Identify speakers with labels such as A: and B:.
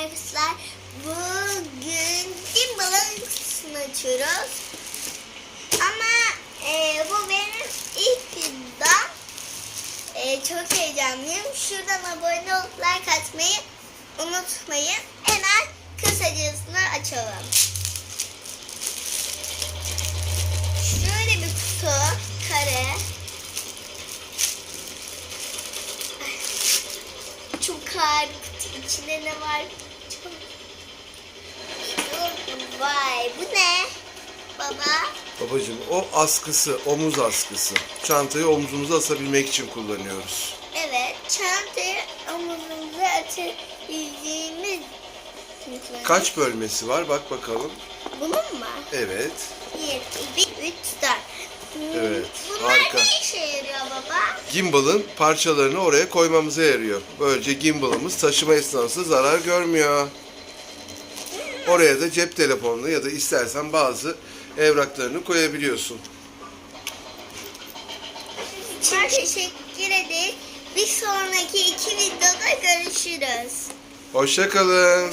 A: arkadaşlar. Bugün Gimbal'ın kutusunu açıyoruz. Ama e, bu benim ilk videom. E, çok heyecanlıyım. Şuradan abone olup like atmayı unutmayın. Hemen kısacasını açalım. Şöyle bir kutu. Kare. Çok kutu. İçinde ne var? Vay bu ne? Baba.
B: Babacım o askısı, omuz askısı. Çantayı omzumuza asabilmek için kullanıyoruz.
A: Evet, çantayı omuzumuza açabildiğimiz
B: Kaç bölmesi var? Bak bakalım.
A: Bunun mu?
B: Evet.
A: 1, 2, 3, 4.
B: Evet,
A: Bunlar
B: harika.
A: ne işe yarıyor baba?
B: Gimbal'ın parçalarını oraya koymamıza yarıyor. Böylece gimbal'ımız taşıma esnasında zarar görmüyor. Oraya da cep telefonunu ya da istersen bazı evraklarını koyabiliyorsun.
A: Çok teşekkür ederiz. Bir sonraki iki videoda görüşürüz.
B: Hoşça kalın.